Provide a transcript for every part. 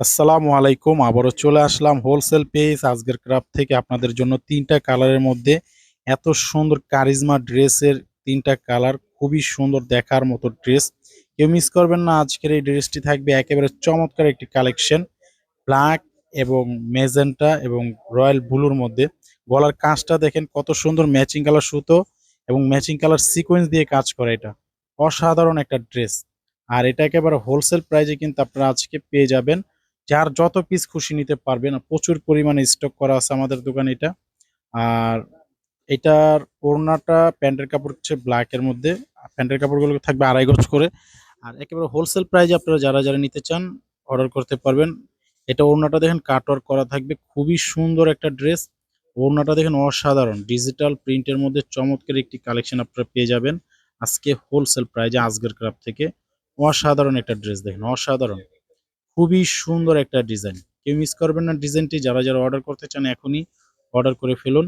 আসসালামু আলাইকুম। আবারও চলে আসলাম হোলসেল পেজ। আজকের ক্রাফট থেকে আপনাদের জন্য তিনটা কালারের মধ্যে এত সুন্দর কারিজমা ড্রেসের তিনটা কালার, খুবই সুন্দর দেখার মতো ড্রেস। কেউ মিস করবেন না, আজকের এই ড্রেসটি থাকবে একেবারে চমৎকার একটি কালেকশন। ব্ল্যাক এবং মেজেন্টা এবং রয়্যাল ব্লুর মধ্যে। গলার কাঁচটা দেখেন কত সুন্দর ম্যাচিং কালার সুতো এবং ম্যাচিং কালার সিকোয়েন্স দিয়ে কাজ করে এটা। অসাধারণ একটা ড্রেস। আর এটা একেবারে হোলসেল প্রাইজে কিন্তু আপনারা আজকে পেয়ে যাবেন। যার যত পিস খুশি নিতে পারবেন প্রচুর পরিমাণে স্টক করা আছে আমাদের দোকানে এটা। আর এটার ওড়নাটা প্যান্টের কাপড় হচ্ছে ব্ল্যাকের মধ্যে প্যান্টের কাপড়গুলো থাকবে আড়াই গজ করে। আর একেবারে হোলসেল প্রাইজে আপনারা যারা যারা নিতে চান অর্ডার করতে পারবেন। এটা ওড়নাটা দেখেন কাটওয়ার্ক করা থাকবে, খুবই সুন্দর একটা ড্রেস ওড়নাটা দেখেন অসাধারণ ডিজিটাল প্রিন্টের মধ্যে চমৎকার একটি কালেকশন আপনারা পেয়ে যাবেন। আজকে হোলসেল প্রাইজে আজগের ক্রাফ থেকে। অসাধারণ একটা ড্রেস দেখেন, অসাধারণ। খুবই সুন্দর একটা ডিজাইন। কেউ মিস করবেন না ডিজাইনটি, যারা যারা অর্ডার করতে চান এখনই অর্ডার করে ফেলুন।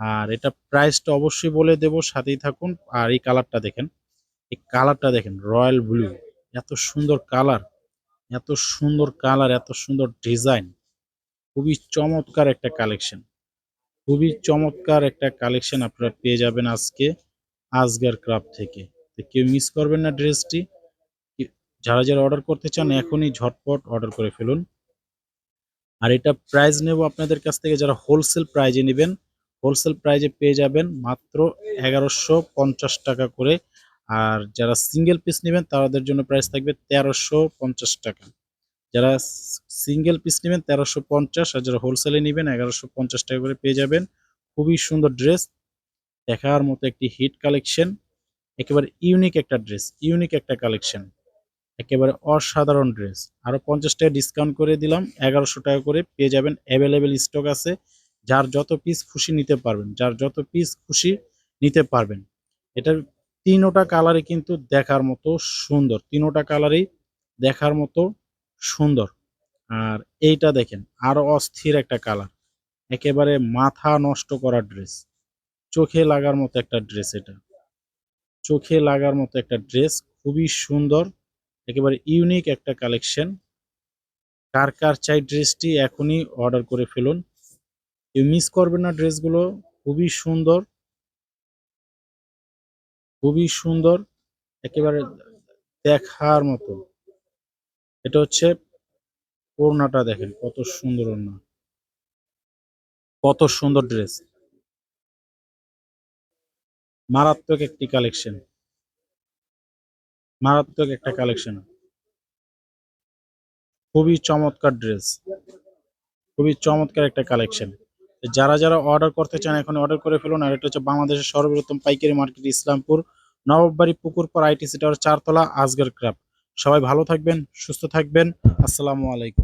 আর এটা প্রাইসটা অবশ্যই বলে দেব, সাথেই থাকুন। আর এই কালারটা দেখেন, এই কালারটা দেখেন রয়্যাল ব্লু এত সুন্দর কালার এত সুন্দর কালার এত সুন্দর ডিজাইন খুবই চমৎকার একটা কালেকশন খুবই চমৎকার একটা কালেকশন আপনারা পেয়ে যাবেন আজকে আজগার ক্রাফট থেকে। তো কেউ মিস করবেন না ড্রেসটি যারা যারা অর্ডার করতে চান, এখনই ঝটপট অর্ডার করে ফেলুন। আর এটা প্রাইস নেব আপনাদের কাছ থেকে, যারা হোলসেল প্রাইজে নেবেন হোলসেল প্রাইজে পেয়ে যাবেন মাত্র এগারোশো পঞ্চাশ টাকা করে। আর যারা সিঙ্গেল পিস নেবেন, তাদের জন্য প্রাইস থাকবে তেরোশো পঞ্চাশ টাকা। যারা সিঙ্গেল পিস নেবেন, তেরোশো পঞ্চাশ। আর যারা হোলসেলে নেবেন, এগারোশো পঞ্চাশ টাকা করে পেয়ে যাবেন। খুবই সুন্দর ড্রেস দেখার মতো একটি হিট কালেকশন একেবারে ইউনিক একটা ড্রেস ইউনিক একটা কালেকশন একেবারে অসাধারণ ড্রেস। আরও পঞ্চাশ টাকা ডিসকাউন্ট করে দিলাম, এগারোশো টাকা করে পেয়ে যাবেন অ্যাভেলেবেল স্টক আছে। যার যত পিস খুশি নিতে পারবেন, যার যত পিস খুশি নিতে পারবেন। এটার তিনোটা কালারই কিন্তু দেখার মতো সুন্দর, তিনোটা কালারই দেখার মতো সুন্দর। আর এইটা দেখেন, আরও অস্থির একটা কালার একেবারে মাথা নষ্ট করা ড্রেস চোখে লাগার মতো একটা ড্রেস এটা। চোখে লাগার মতো একটা ড্রেস খুবই সুন্দর। একেবারে ইউনিক একটা কালেকশন কার কার চাই ড্রেসটি এখনই অর্ডার করে ফেলুন। কেউ মিস করবেন না ড্রেসগুলো, খুবই সুন্দর। খুবই সুন্দর, একেবারে দেখার মতো। এটা হচ্ছে ওড়নাটা দেখেন, কত সুন্দর ওড়না। কত সুন্দর ড্রেস মারাত্মক একটি কালেকশন মারাত্মক একটা কালেকশন খুবই চমৎকার ড্রেস খুবই চমৎকার একটা কালেকশন যারা যারা অর্ডার করতে চান, এখন অর্ডার করে ফেলুন। আর এটা হচ্ছে বাংলাদেশের সর্বপ্রথম পাইকারি মার্কেট ইসলামপুর, নবাববাড়ি পুকুরপাড় আইটি সিটার চারতলা, আজগার ক্রাফট সবাই ভালো থাকবেন, সুস্থ থাকবেন। আসসালামু আলাইকুম।